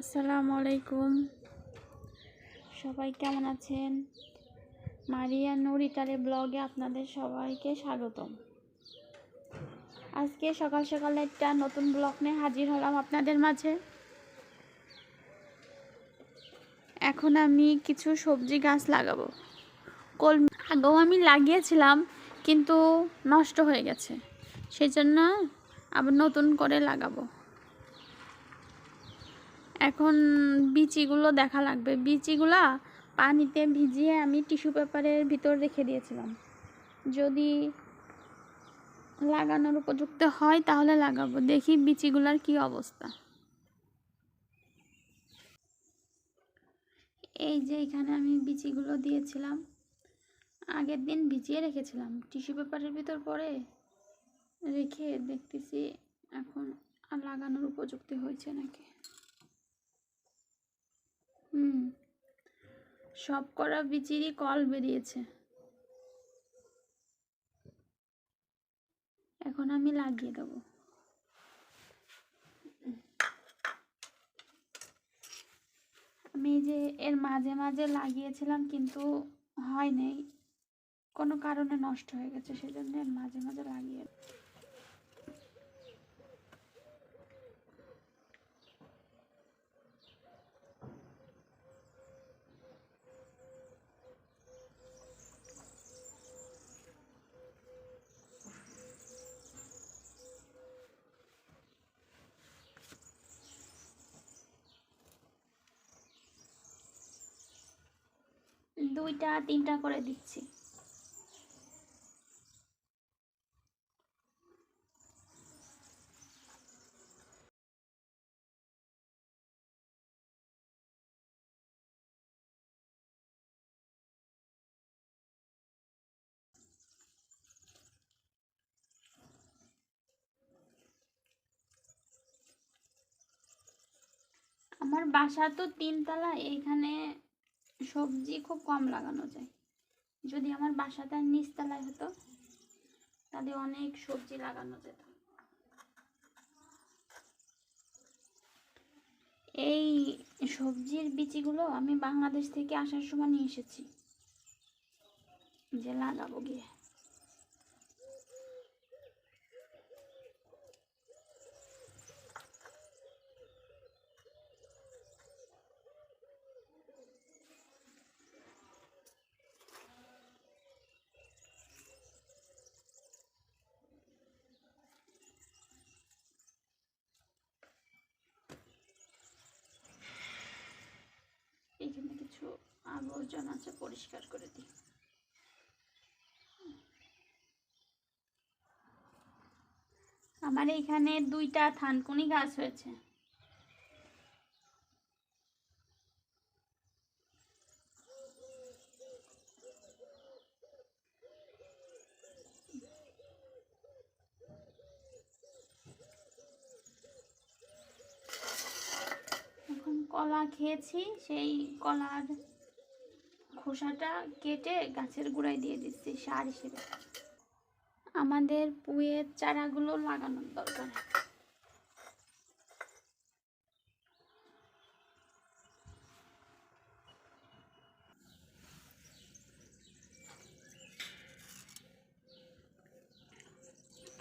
আসসালামু আলাইকুম। সবাই কেমন আছেন? মারিয়া নুর ইটালি ব্লগে আপনাদের সবাইকে স্বাগতম। আজকে সকাল সকাল একটা নতুন ব্লগ নিয়ে হাজির হলাম আপনাদের মাঝে। এখন আমি কিছু সবজি গাছ লাগাবো। কলমি আগেও আমি লাগিয়েছিলাম, কিন্তু নষ্ট হয়ে গেছে। সেই জন্য আবার নতুন করে লাগাবো। এখন বিচিগুলো দেখা লাগবে। বিচিগুলা পানিতে ভিজিয়ে আমি টিস্যু পেপারের ভিতর রেখে দিয়েছিলাম। যদি লাগানোর উপযুক্ত হয় তাহলে লাগাবো। দেখি বিচিগুলার কি অবস্থা। এই যে এখানে আমি বিচিগুলো দিয়েছিলাম। আগের দিন ভিজিয়ে রেখেছিলাম। টিস্যু পেপারের ভিতর পরে রেখে দেখতেছি এখন লাগানোর উপযুক্ত হয়েছে নাকি। হুম। সব করা বিচিরই কল বেরিয়েছে। এখন আমি লাগিয়ে দেবো। আমি যে এর মাঝে মাঝে লাগিয়েছিলাম কিন্তু হয় নাই কোনো কারণে নষ্ট হয়ে গেছে, সেজন্য এর মাঝে মাঝে লাগিয়ে দুইটা তিনটা করে দিচ্ছি। আমার বাসা তো তিনতলা এইখানে সবজি খুব কম লাগানো যায়। যদি আমার বাসাটা নিচতলায় হতো, তাহলে অনেক সবজি লাগানো যেত। এই সবজির বিচিগুলো আমি বাংলাদেশ থেকে আসার সময় নিয়ে এসেছি। যে লাগাবো গিয়ে এখানে কিছু আবর্জনা আছে পরিষ্কার করে দিই। আমার এখানে দুইটা থানকুনি গাছ হয়েছে এখন কলা খেয়েছি, সেই কলার খোসাটা কেটে গাছের গোড়ায় দিয়ে দিচ্ছি সার হিসেবে। আমাদের পুয়ের চারাগুলো লাগানোর দরকার।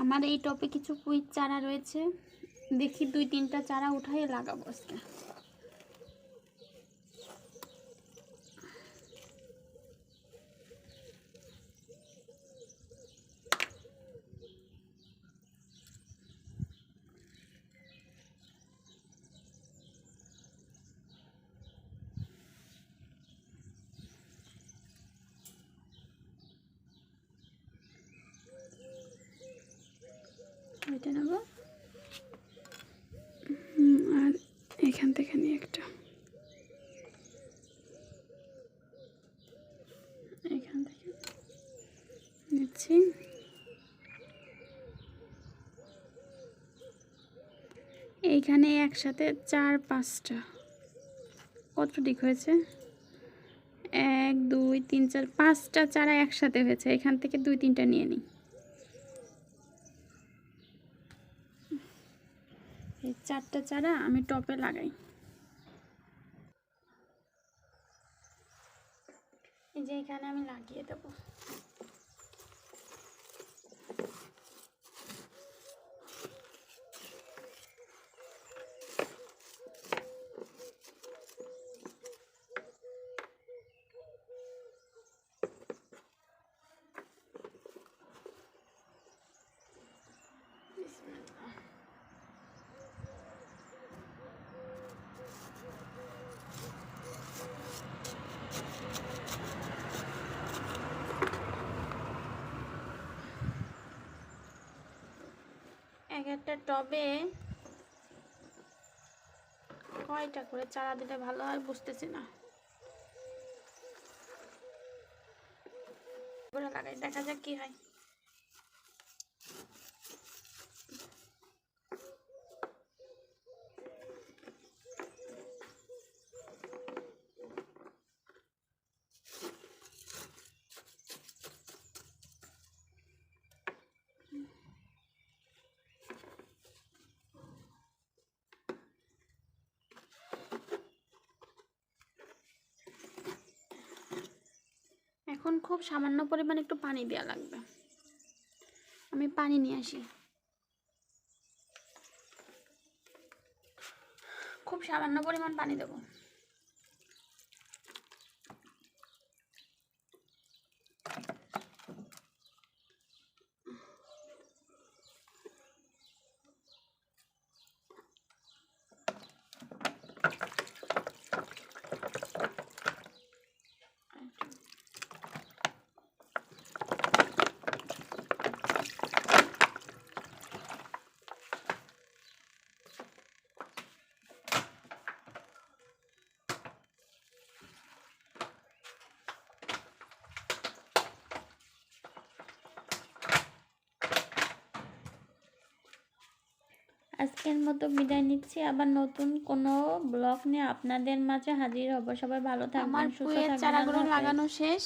আমার এই টপে কিছু পুঁইর চারা রয়েছে। দেখি দুই তিনটা চারা উঠাই লাগাবো আজকে। ওইটা নেব। আর এখান থেকে নিয়ে একটা। এখান থেকে নিচ্ছি। এইখানে একসাথে চার, পাঁচটা। কত দিক হয়েছে? এক, দুই, তিন, চার, পাঁচটা চারা একসাথে হয়েছে। এখান থেকে দুই, তিনটা নিয়ে নিই। এই চারটা চারা আমি টপে লাগাই। এই যে এখানে আমি লাগিয়ে দেবো। টবে কয়টা করে চারা দিলে ভালো হয় বুঝতেছি না। লাগাই দেখা যাক কি হয়। এখন খুব সামান্য পরিমাণ একটু পানি দেওয়া লাগবে। আমি পানি নিয়ে আসি। খুব সামান্য পরিমাণ পানি দেবো। আজকের মতো বিদায় নিচ্ছি। আবার নতুন কোনো ব্লগ নিয়ে আপনাদের মাঝে হাজির হব। সবাই ভালো থাকবেন সুস্থ থাকবেন চারাগুলো। লাগানো শেষ।